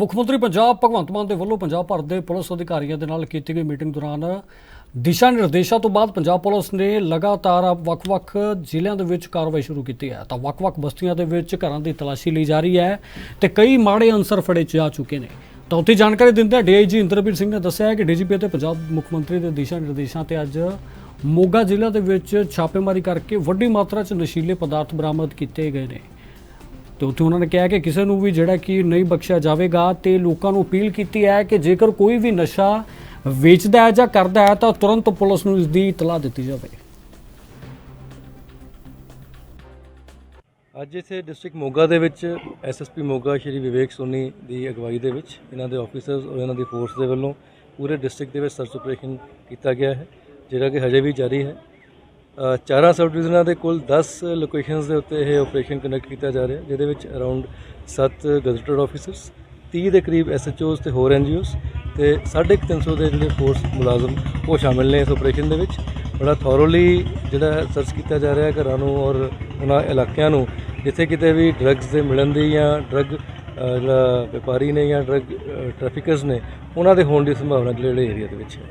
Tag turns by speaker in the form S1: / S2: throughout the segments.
S1: ਮੁੱਖ ਮੰਤਰੀ ਪੰਜਾਬ ਭਗਵੰਤ ਮਾਨ ਦੇ ਵੱਲੋਂ ਪੰਜਾਬ ਭਰ ਦੇ ਪੁਲਿਸ ਅਧਿਕਾਰੀਆਂ ਦੇ ਨਾਲ ਕੀਤੀ ਗਈ ਮੀਟਿੰਗ ਦੌਰਾਨ ਦਿਸ਼ਾ ਨਿਰਦੇਸ਼ਾਂ ਤੋਂ ਬਾਅਦ ਪੰਜਾਬ ਪੁਲਿਸ ਨੇ ਲਗਾਤਾਰ ਵੱਖ-ਵੱਖ ਜ਼ਿਲ੍ਹਿਆਂ ਦੇ ਵਿੱਚ ਕਾਰਵਾਈ ਸ਼ੁਰੂ ਕੀਤੀ ਹੈ। ਤਾਂ ਵੱਖ-ਵੱਖ ਬਸਤੀਆਂ ਦੇ ਵਿੱਚ ਘਰਾਂ ਦੀ ਤਲਾਸ਼ੀ ਲਈ ਜਾ ਰਹੀ ਹੈ ਤੇ ਕਈ ਮਾੜੇ ਅਨਸਰ ਫੜੇ ਜਾ ਚੁੱਕੇ ਨੇ। ਤਾਂ ਉੱਥੇ ਜਾਣਕਾਰੀ ਦਿੰਦੇ ਡੀਆਈਜੀ ਇੰਦਰਬੀਰ ਸਿੰਘ ਨੇ ਦੱਸਿਆ ਹੈ ਕਿ ਡੀਜੀਪੀ ਅਤੇ ਪੰਜਾਬ ਮੁੱਖ ਮੰਤਰੀ ਦੇ ਦਿਸ਼ਾ ਨਿਰਦੇਸ਼ਾਂ ਤੇ ਅੱਜ ਮੋਗਾ ਜ਼ਿਲ੍ਹਾ ਦੇ ਵਿੱਚ ਛਾਪੇਮਾਰੀ ਕਰਕੇ ਵੱਡੀ ਮਾਤਰਾ 'ਚ ਨਸ਼ੀਲੇ ਪਦਾਰਥ ਬਰਾਮਦ ਕੀਤੇ ਗਏ ਨੇ। ਤੇ ਉੱਥੇ ਉਹਨਾਂ ਨੇ ਕਿਹਾ ਕਿ ਕਿਸੇ ਨੂੰ ਵੀ ਜਿਹੜਾ ਕਿ ਨਹੀਂ ਬਖਸ਼ਿਆ ਜਾਵੇਗਾ ਤੇ ਲੋਕਾਂ ਨੂੰ ਅਪੀਲ ਕੀਤੀ ਹੈ ਕਿ ਜੇਕਰ ਕੋਈ ਵੀ ਨਸ਼ਾ ਵੇਚਦਾ ਹੈ ਜਾਂ ਕਰਦਾ ਹੈ ਤਾਂ ਤੁਰੰਤ ਪੁਲਿਸ ਨੂੰ ਇਸ ਦੀ ਇਤਲਾਹ ਦਿੱਤੀ ਜਾਵੇ।
S2: ਅੱਜ ਇੱਥੇ ਡਿਸਟ੍ਰਿਕਟ ਮੋਗਾ ਦੇ ਵਿੱਚ ਐਸਐਸਪੀ ਮੋਗਾ ਸ਼੍ਰੀ ਵਿਵੇਕ ਸੋਨੀ ਦੀ ਅਗਵਾਈ ਦੇ ਵਿੱਚ ਇਹਨਾਂ ਦੇ ਆਫੀਸਰਸ ਔਰ ਇਹਨਾਂ ਦੀ ਫੋਰਸ ਦੇ ਵੱਲੋਂ ਪੂਰੇ ਡਿਸਟ੍ਰਿਕਟ ਦੇ ਵਿੱਚ ਸਰਚ ਆਪਰੇਸ਼ਨ ਕੀਤਾ ਗਿਆ ਹੈ, ਜਿਹੜਾ ਕਿ ਹਜੇ ਵੀ ਜਾਰੀ ਹੈ। ਚਾਰਾਂ ਸਬ ਡਿਵੀਜ਼ਨਾਂ ਦੇ ਕੁੱਲ 10 ਲੋਕੇਸ਼ਨਸ ਦੇ ਉੱਤੇ ਇਹ ਆਪਰੇਸ਼ਨ ਕੰਡਕਟ ਕੀਤਾ ਜਾ ਰਿਹਾ, ਜਿਹਦੇ ਵਿੱਚ ਅਰਾਊਂਡ 7 ਗਜ਼ਟਡ ਆਫੀਸਰਸ 30 ਦੇ ਕਰੀਬ ਐਸਐਚਓਸ ਤੇ ਹੋਰ ਐਨਜੀਓਸ ਤੇ 350 ਦੇ ਜਿਹੜੇ ਫੋਰਸ ਮੁਲਾਜ਼ਮ ਉਹ ਸ਼ਾਮਿਲ ਨੇ ਇਸ ਆਪਰੇਸ਼ਨ ਦੇ ਵਿੱਚ। ਬੜਾ ਥੋਰੋਲੀ ਜਿਹੜਾ ਸਰਚ ਕੀਤਾ ਜਾ ਰਿਹਾ ਘਰਾਂ ਨੂੰ ਔਰ ਉਹਨਾਂ ਇਲਾਕਿਆਂ ਨੂੰ, ਜਿੱਥੇ ਕਿਤੇ ਵੀ ਡਰੱਗਸ ਦੇ ਮਿਲਣ ਦੀ ਜਾਂ ਡਰੱਗ ਜਿਹੜਾ ਵਪਾਰੀ ਨੇ ਜਾਂ ਡਰੱਗ ਟ੍ਰੈਫਿਕਰਸ ਨੇ, ਉਹਨਾਂ ਦੇ ਹੋਣ ਦੀ ਸੰਭਾਵਨਾ ਜਿਹੜੇ ਏਰੀਆ ਦੇ ਵਿੱਚ ਹੈ।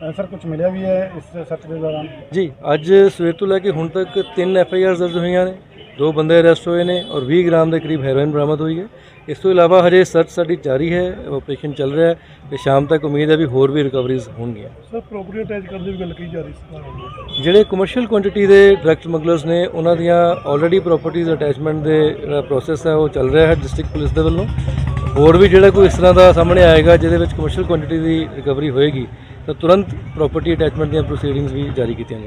S3: ਸਰ ਕੁਝ ਮਿਲਿਆ ਵੀ ਹੈ ਇਸ ਸਰਚ ਦੇ ਦੌਰਾਨ?
S2: ਜੀ ਅੱਜ ਸਵੇਰ ਤੋਂ ਲੈ ਕੇ ਹੁਣ ਤੱਕ ਤਿੰਨ ਐਫ ਆਈ ਆਰ ਦਰਜ ਹੋਈਆਂ ਨੇ। ਦੋ ਬੰਦੇ ਅਰੈਸਟ ਹੋਏ ਨੇ ਔਰ 20 ਗ੍ਰਾਮ ਦੇ ਕਰੀਬ ਹੈਰੋਇਨ ਬਰਾਮਦ ਹੋਈ ਹੈ। ਇਸ ਤੋਂ ਇਲਾਵਾ ਹਜੇ ਸਰਚ ਸਾਡੀ ਜਾਰੀ ਹੈ ਆਪਰੇਸ਼ਨ ਚੱਲ ਰਿਹਾ ਹੈ ਤੇ ਸ਼ਾਮ ਤੱਕ ਉਮੀਦ ਹੈ ਵੀ ਹੋਰ ਵੀ ਰਿਕਵਰੀਜ਼ ਹੋਣਗੀਆਂ।
S3: ਸਰ ਪ੍ਰੋਪਰਟੀ ਅਟੈਚ ਕਰਨ ਦੀ ਗੱਲ ਕੀਤੀ ਜਾ ਰਹੀ ਸੀ।
S2: ਜਿਹੜੇ ਕਮਰਸ਼ੀਅਲ ਕੁਆਂਟੀਟੀ ਦੇ ਡਰੱਗ ਸਮਗਲਰਸ ਨੇ ਉਹਨਾਂ ਦੀਆਂ ਆਲਰੇਡੀ ਪ੍ਰਾਪਰਟੀਆਂ ਅਟੈਚਮੈਂਟ ਦੇ ਜਿਹੜਾ ਪ੍ਰੋਸੈਸ ਹੈ ਉਹ ਚੱਲ ਰਿਹਾ ਹੈ ਡਿਸਟ੍ਰਿਕਟ ਪੁਲਿਸ ਦੇ ਵੱਲੋਂ। ਹੋਰ ਵੀ ਜਿਹੜਾ ਕੋਈ ਇਸ ਤਰ੍ਹਾਂ ਦਾ ਸਾਹਮਣੇ ਆਏਗਾ ਜਿਹਦੇ ਵਿੱਚ ਕਮਰਸ਼ੀਅਲ ਕੁਆਂਟੀਟੀ ਦੀ ਰਿਕਵਰੀ ਹੋਏਗੀ ਤਾਂ ਤੁਰੰਤ ਪ੍ਰਾਪਰਟੀ ਅਟੈਚਮੈਂਟ ਦੀਆਂ ਪ੍ਰੋਸੀਡਿੰਗਸ ਵੀ ਜਾਰੀ ਕੀਤੀਆਂ ਜਾਣਗੀਆਂ